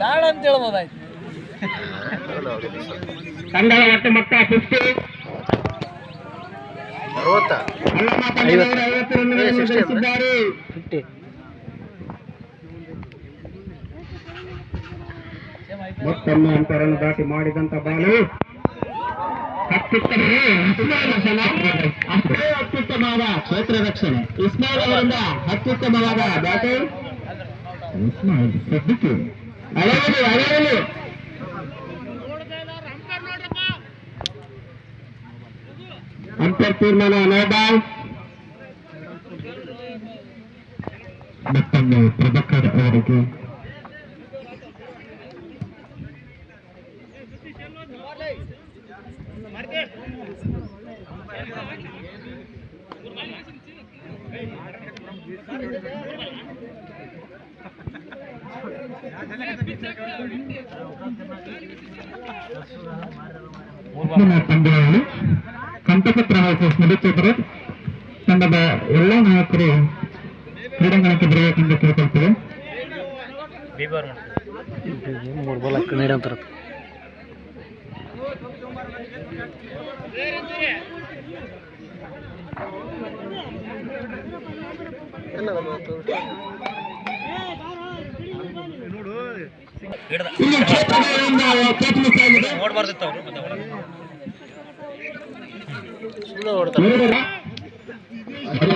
ಬೇಡ ಅಂತ ಹೇಳ್ಬೋದಾಯ್ತು. ತಂಡದ ಒಟ್ಟು ಮೊತ್ತ ಫಿಫ್ಟಿ. ಮತ್ತೊಮ್ಮೆ ಅಂತರನ್ನು ದಾಟಿ ಮಾಡಿದಂತ ಬಾಲು. ಅತ್ಯುತ್ತಮ ಅಷ್ಟೇ ಅತ್ಯುತ್ತಮವಾದ ಕ್ಷೇತ್ರ ರಕ್ಷಣೆ. ಇಸ್ಮಾಯಿಲ್ ಅವರಿಂದ ಅತ್ಯುತ್ತಮವಾದ ಬ್ಯಾಟಿಂಗ್. ಇಸ್ಮಾಯಿಲ್ ಸದ್ದಿಕ್ಕೆ అడవులు తీర్మానం అంపర్ తీర్మాన గారికి ಕಂಠಪತ್ರ ಹಾಕಿ ನಡೆಸಿದರೆ ತಂಡದ ಎಲ್ಲ ನಾಯಕರು ಕ್ರೀಡಾಂಗಣಕ್ಕೆ ಬರಬೇಕೆಂದು ಕೇಳ್ಕೊಳ್ತೇವೆ. ಮೂರು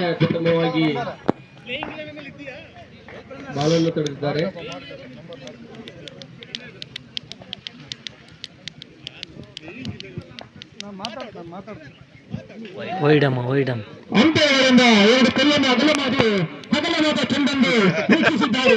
ಅತ್ಯುತ್ತಮವಾಗಿ ಬಾಲನ್ನು ತಡೆದಿದ್ದಾರೆ ವೈಡಮ್ಮ ವೈಡಮ್. ಅಂತ್ಯಗಳಿಂದ ಎರಡು ಕಲ್ಲನ್ನು ಅಗಲ ಮಾಡಿ ಅಗಲವಾದ ಚೆಂಡನ್ನು ವೀಕ್ಷಿಸಿದ್ದಾರೆ.